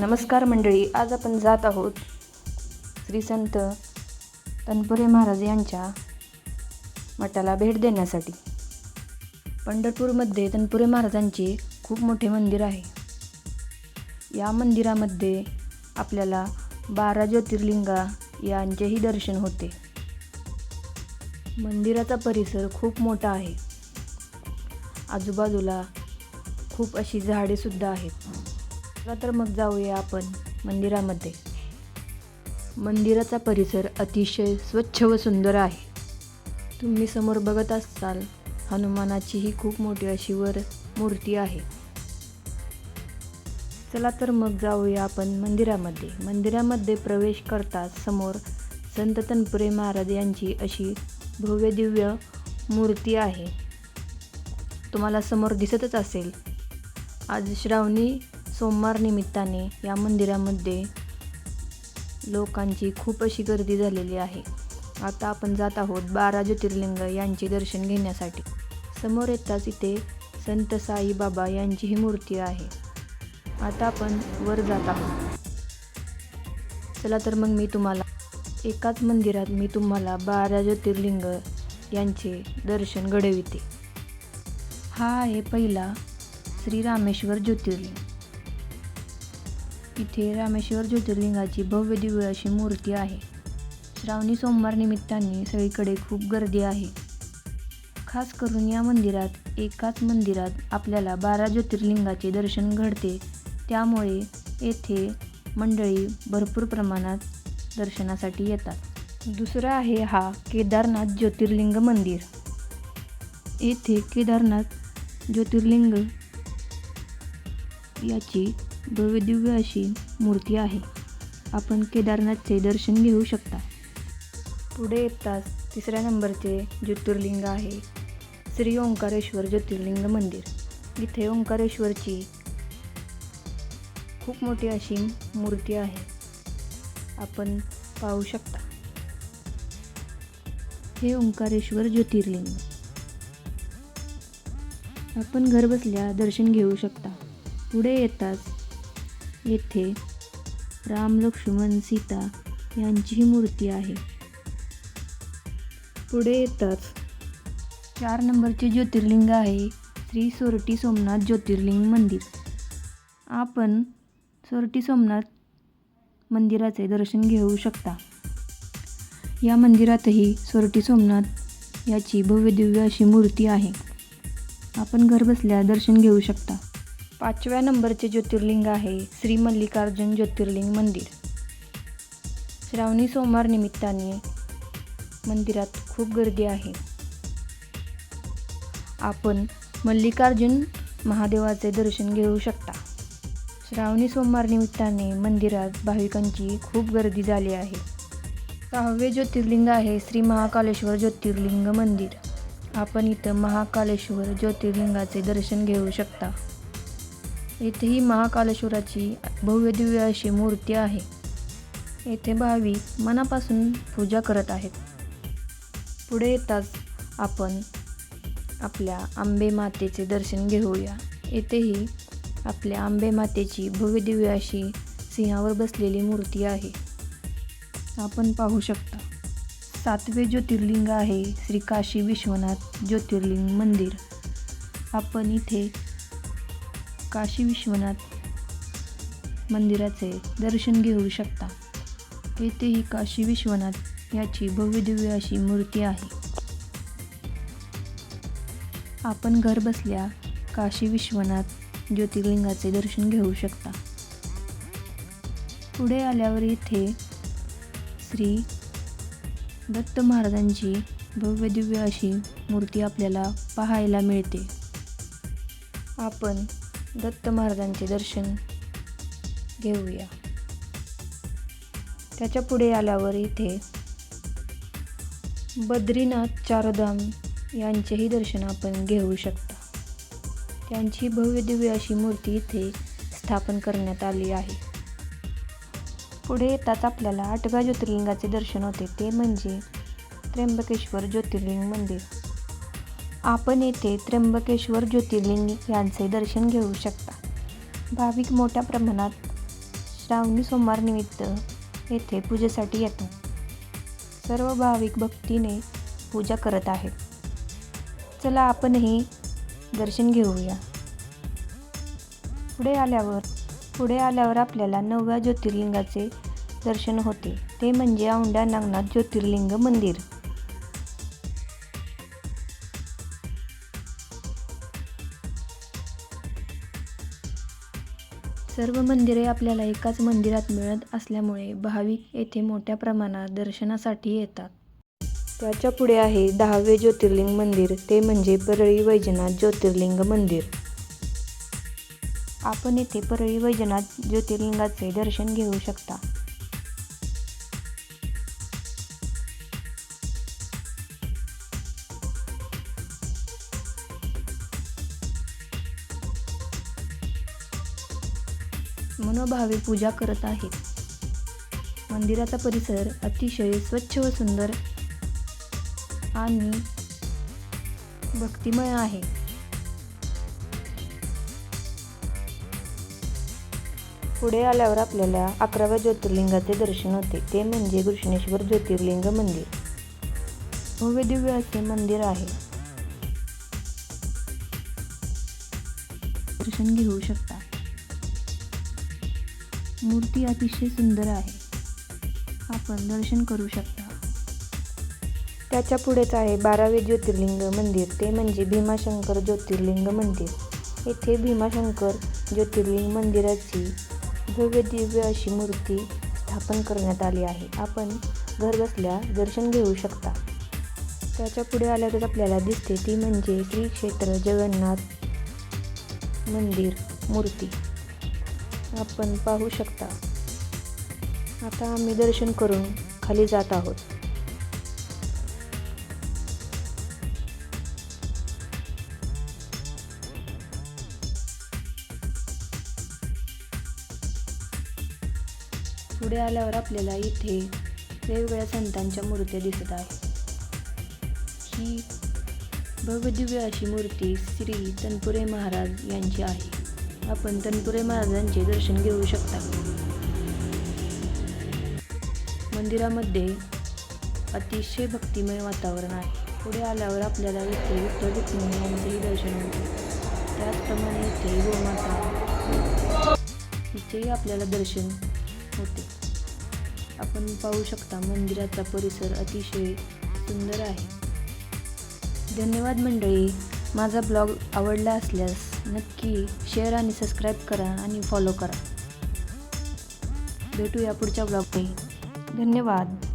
नमस्कार मंडळी आज आपण जात आहोत श्री संत तनपुरे महाराज यांच्या मठाला भेट देण्यासाठी. पंढरपूरमध्ये तनपुरे महाराजांचे खूप मोठे मंदिर आहे. या मंदिरामध्ये आपल्याला बारा ज्योतिर्लिंगा यांचेही दर्शन होते. मंदिराचा परिसर खूप मोठा आहे. आजूबाजूला खूप अशी झाडेसुद्धा आहेत. चला तर मग जाऊया आपण मंदिरामध्ये. मंदिराचा परिसर अतिशय स्वच्छ व सुंदर आहे. तुम्ही समोर बघत असाल हनुमानाची ही खूप मोठी अशी वर मूर्ती आहे. चला तर मग जाऊया आपण मंदिरामध्ये. मंदिरामध्ये प्रवेश करताच समोर संत तनपुरे महाराज यांची अशी भव्य दिव्य मूर्ती आहे. तुम्हाला समोर दिसतच असेल. आज श्रावणी सोमवार निमित्ताने या मंदिरामध्ये लोकांची खूप अशी गर्दी झालेली आहे. आता आपण जात आहोत बारा ज्योतिर्लिंग यांचे दर्शन घेण्यासाठी. समोर येताच इथे संत साईबाबा यांची ही मूर्ती आहे. आता आपण वर जात आहोत. चला तर मग मी तुम्हाला एकाच मंदिरात मी तुम्हाला बारा ज्योतिर्लिंग यांचे दर्शन घडविते. हा आहे पहिला श्री रामेश्वर ज्योतिर्लिंग. इथे रामेश्वर ज्योतिर्लिंगाची भव्य दिव्य अशी मूर्ती आहे. श्रावणी सोमवार निमित्ताने सगळीकडे खूप गर्दी आहे. खास करून या मंदिरात एकाच मंदिरात आपल्याला बारा ज्योतिर्लिंगाचे दर्शन घडते. त्यामुळे येथे मंडळी भरपूर प्रमाणात दर्शनासाठी येतात. दुसरं आहे हा केदारनाथ ज्योतिर्लिंग मंदिर. येथे केदारनाथ ज्योतिर्लिंग याची भव्यदिव्य अशी मूर्ती आहे. आपण केदारनाथचे दर्शन घेऊ शकता. पुढे येताच तिसऱ्या नंबरचे ज्योतिर्लिंग आहे. श्री ओंकारेश्वर ज्योतिर्लिंग मंदिर. इथे ओंकारेश्वरची खूप मोठी अशी मूर्ती आहे. आपण पाहू शकता. हे ओंकारेश्वर ज्योतिर्लिंग. आपण घरबसल्या दर्शन घेऊ शकता. पुढे येताच येथे राम लक्ष्मण सीता यांचीही मूर्ती आहे. पुढे येताच. चार नंबरचे ज्योतिर्लिंग आहे. श्री सोरटी सोमनाथ ज्योतिर्लिंग मंदिर. आपण सोरटी सोमनाथ मंदिराचे दर्शन घेऊ शकता. या मंदिरातही सोरटी सोमनाथ याची भव्यदिव्य अशी मूर्ती आहे. आपण घरबसल्या दर्शन घेऊ शकता. पाचव्या नंबरचे ज्योतिर्लिंग आहे श्री मल्लिकार्जुन ज्योतिर्लिंग मंदिर. श्रावणी सोमवार निमित्ताने मंदिरात खूप गर्दी आहे. आपण मल्लिकार्जुन महादेवाचे दर्शन घेऊ शकता. श्रावणी सोमवार निमित्ताने मंदिरात भाविकांची खूप गर्दी झाली आहे. सहावे ज्योतिर्लिंग आहे श्री महाकालेश्वर ज्योतिर्लिंग मंदिर. आपण इथं महाकालेश्वर ज्योतिर्लिंगाचे दर्शन घेऊ शकता. येथेही महाकालेश्वराची भव्य दिव्य अशी मूर्ती आहे. येथे भाविक मनापासून पूजा करत आहेत. पुढे येताच आपण आपल्या आंबे मातेचे दर्शन घेऊया. येथेही आपल्या आंबे मातेची भव्य दिव्य अशी सिंहावर बसलेली मूर्ती आहे. आपण पाहू शकता सातवे ज्योतिर्लिंग आहे श्री काशी विश्वनाथ ज्योतिर्लिंग मंदिर. आपण इथे काशी विश्वनाथ मंदिराचे दर्शन घेऊ शकता. येथेही काशी विश्वनाथ याची भव्य दिव्य अशी मूर्ती आहे. आपण घर बसल्या काशी विश्वनाथ ज्योतिर्लिंगाचे दर्शन घेऊ शकता. पुढे आल्यावर इथे श्री दत्त महाराजांची भव्यदिव्य अशी मूर्ती आपल्याला पाहायला मिळते. आपण दत्त महाराजांचे दर्शन घेऊया. त्याच्या पुढे आल्यावर इथे बद्रीनाथ चारधाम यांचेही दर्शन आपण घेऊ शकता. त्यांची भव्य दिव्य अशी मूर्ती इथे स्थापन करण्यात आली आहे. पुढे येताच आपल्याला आठव्या ज्योतिर्लिंगाचे दर्शन होते. ते म्हणजे त्र्यंबकेश्वर ज्योतिर्लिंग मंदिर. आपण येथे त्र्यंबकेश्वर ज्योतिर्लिंग यांचे दर्शन घेऊ शकता. भाविक मोठ्या प्रमाणात श्रावणी सोमवारनिमित्त येथे पूजेसाठी येतात सर्व भाविक भक्तीने पूजा करत आहेत. चला आपणही दर्शन घेऊया. पुढे आल्यावर पुढे आल्यावर आपल्याला नवव्या ज्योतिर्लिंगाचे दर्शन होते. ते म्हणजे औंढा नागनाथ ज्योतिर्लिंग मंदिर. सर्व मंदिरे आपल्याला एकाच मंदिरात मिळत असल्यामुळे भाविक येथे मोठ्या प्रमाणात दर्शनासाठी येतात. त्याच्या पुढे आहे दहावे ज्योतिर्लिंग मंदिर. ते म्हणजे परळी वैजनाथ ज्योतिर्लिंग मंदिर. आपण येथे परळी वैजनाथ ज्योतिर्लिंगाचे दर्शन घेऊ शकता. मनोभावे पूजा करत आहेत. मंदिराचा परिसर अतिशय स्वच्छ व सुंदर आणि भक्तिमय आहे. पुढे आल्यावर आपल्याला अकराव्या ज्योतिर्लिंगाचे दर्शन होते. ते म्हणजे कृष्णेश्वर ज्योतिर्लिंग मंदिर. भव्य दिव्य असे मंदिर आहे. दर्शन घेऊ शकता. मूर्ती अतिशय सुंदर आहे. आपण दर्शन करू शकता. त्याच्या पुढेच आहे बारावे ज्योतिर्लिंग मंदिर. ते म्हणजे भीमाशंकर ज्योतिर्लिंग मंदिर. येथे भीमाशंकर ज्योतिर्लिंग मंदिराची भव्य दिव्य अशी मूर्ती स्थापन करण्यात आली आहे. आपण घरबसल्या दर्शन घेऊ शकता. त्याच्या पुढे आल्यावरच आपल्याला दिसते ती म्हणजे श्री क्षेत्र जगन्नाथ मंदिर मूर्ती. आपण पाहू शकता. आता आम्ही दर्शन करून खाली जात आहोत. पुढे आल्यावर आपल्याला इथे वेगवेगळ्या संतांच्या मूर्त्या दिसत आहेत. ही भव्यदिव्य अशी मूर्ती श्री तनपुरे महाराज यांची आहे. आपण तनपुरे महाराजांचे दर्शन घेऊ शकता. मंदिरामध्ये अतिशय भक्तिमय वातावरण आहे. पुढे आल्यावर आपल्याला इथे विठ्ठल रुक्मिणी यांचेही दर्शन होते त्याचप्रमाणे इथे गोमाता. इथेही आपल्याला दर्शन होते. आपण पाहू शकता मंदिराचा परिसर अतिशय सुंदर आहे. धन्यवाद मंडळी. माझा ब्लॉग आवडला असल्यास नक्की शेअर आणि सबस्क्राईब करा आणि फॉलो करा. भेटूया पुढच्या ब्लॉगमध्ये धन्यवाद.